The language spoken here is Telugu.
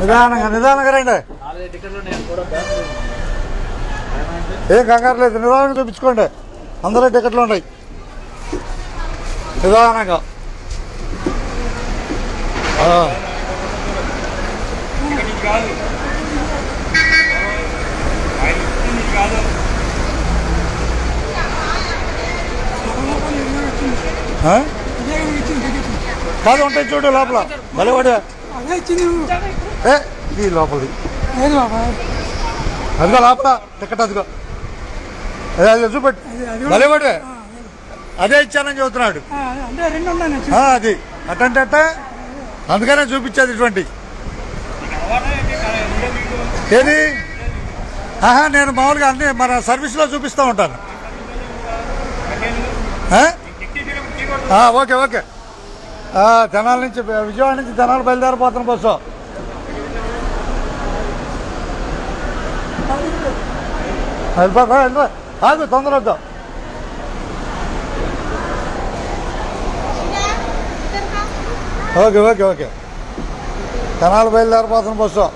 నిదానంగా నిదానంగా రండి. ఏం కంగారు లేదు నిదానంగా చూపించుకోండి. అందరూ టికెట్లు ఉన్నాయి. నిదానంగా. కాదు ఉంటాయి చూడు లోపల. భలేవాడు ఏ ఈ లోపలిది. అదిగో లోపల టికెట్ అదిగో. అదే అది చూపెట్టు. అది- అది ఇచ్చానని చెబుతున్నాడు. అది అట్టంటే అట్ట అందుకనే చూపించేది ఇటువంటి. ఏది? ఆహా నేను మామూలుగా అన్ని మన సర్వీస్లో చూపిస్తూ ఉంటాను. Okay okay. జనాల తెనాల నుంచి విజయవాడ నుంచి తెనాలి బయలుదేరిపోతున్న బస్సు. వెళ్ళిపోతా వెళ్ళిపో. ఆగు తొందర వద్దు. Okay okay okay. తెనాలి బయలుదేరిపోతున్న బస్సు.